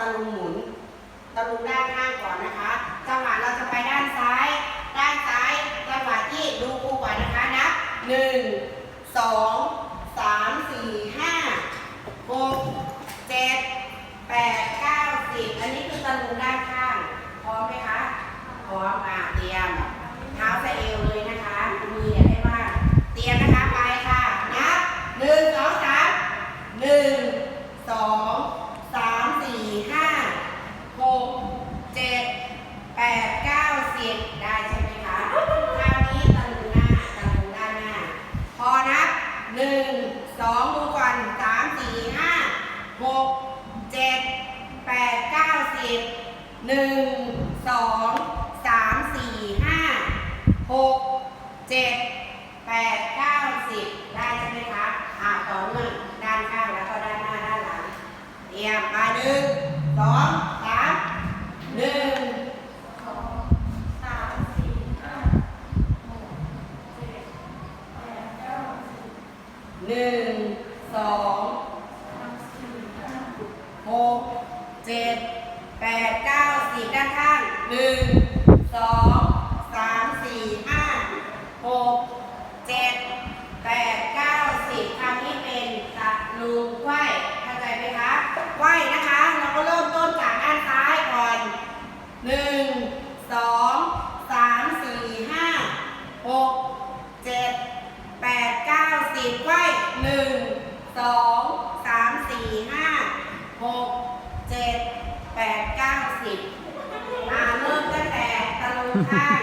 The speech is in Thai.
ตะลุงหมุน ตะลุงด้านข้างก่อนนะคะ จังหวะเราจะไปด้านซ้าย ด้านซ้าย จังหวะที่ดูครูก่อนนะคะนับหนึ่งสองสามสี่ห้าหกเจ็ดแปดเก้าสิบอันนี้คือตะลุงด้านข้าง พร้อมไหมคะ พร้อมอะเตรียม เท้าสะเอวเลยนะคะมืออย่าได้มากเตรียมนะคะ ไปค่ะ นับหนึ่งสองสามหนึ่งสองสามสี่ห้าหกเจ็ดแปดเก้าสิบได้ใช่ไหมคะคราวนี้ตะลุงหน้าตะลุงด้านหน้า พอนับหนึ่งสองดูก่อนสามสี่ห้า หกเจ็ดแปดเก้าสิบหนึ่งสองสามสี่ห้าหกเจ็ดแปดเก้าสิบได้ใช่ไหมคะอ่าต่อเนื่องด้านข้างแล้วก็ด้านหน้าด้านหลังเตรียมมาหนึ่งสองสามหนึ่งหนึ่งสอง กเจ็ดแปดเก้าสิบด้านข้างหนึ่งสองสามสี่ห้าหกเจ็ดแปดเก้าสิบคราวนี้เป็นตะลุงไหวเข้าใจไหมคะไหวนะคะ เราก็เริ่มต้นจากด้านซ้ายก่อนหนึ่งสองสามสี่ห้าหกเจ็ดแปดเก้าสิบไว้หนึ่งสองสามสี่ห้าหก เจ็ดแปดเก้าสิบมาเริ่มตั้งแต่ตะลุงข้าง